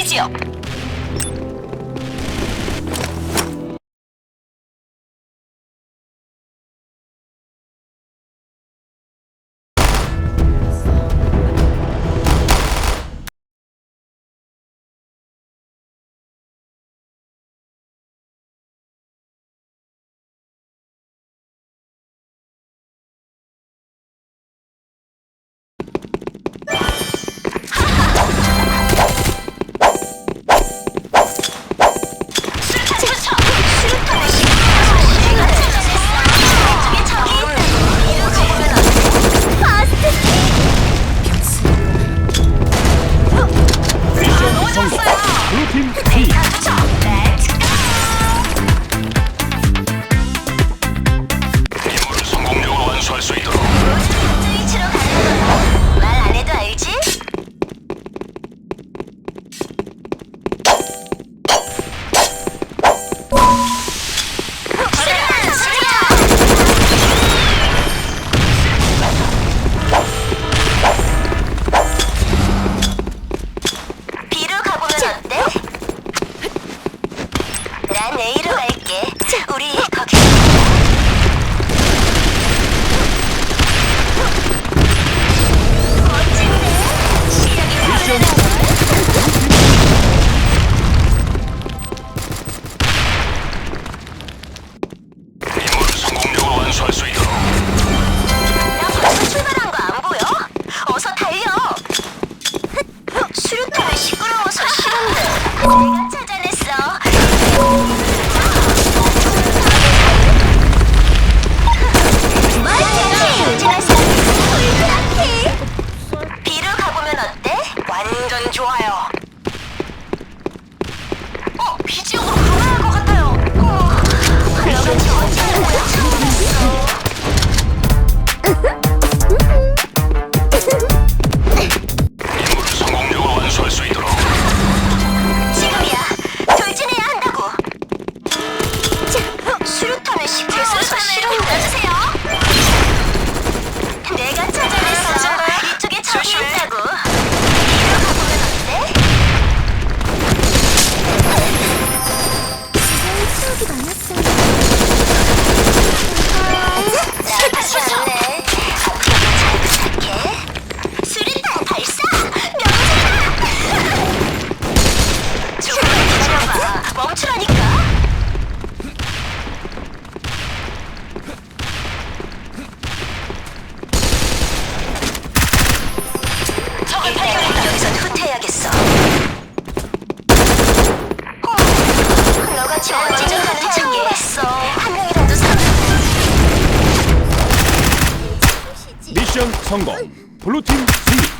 해지요. 난 A로 할게. 우리 어. 거기. 멋진데? 실력이 다르다. 임무를 성공적으로 완수할 수 있도록 Beat you 미션 성공. 블루팀 승리.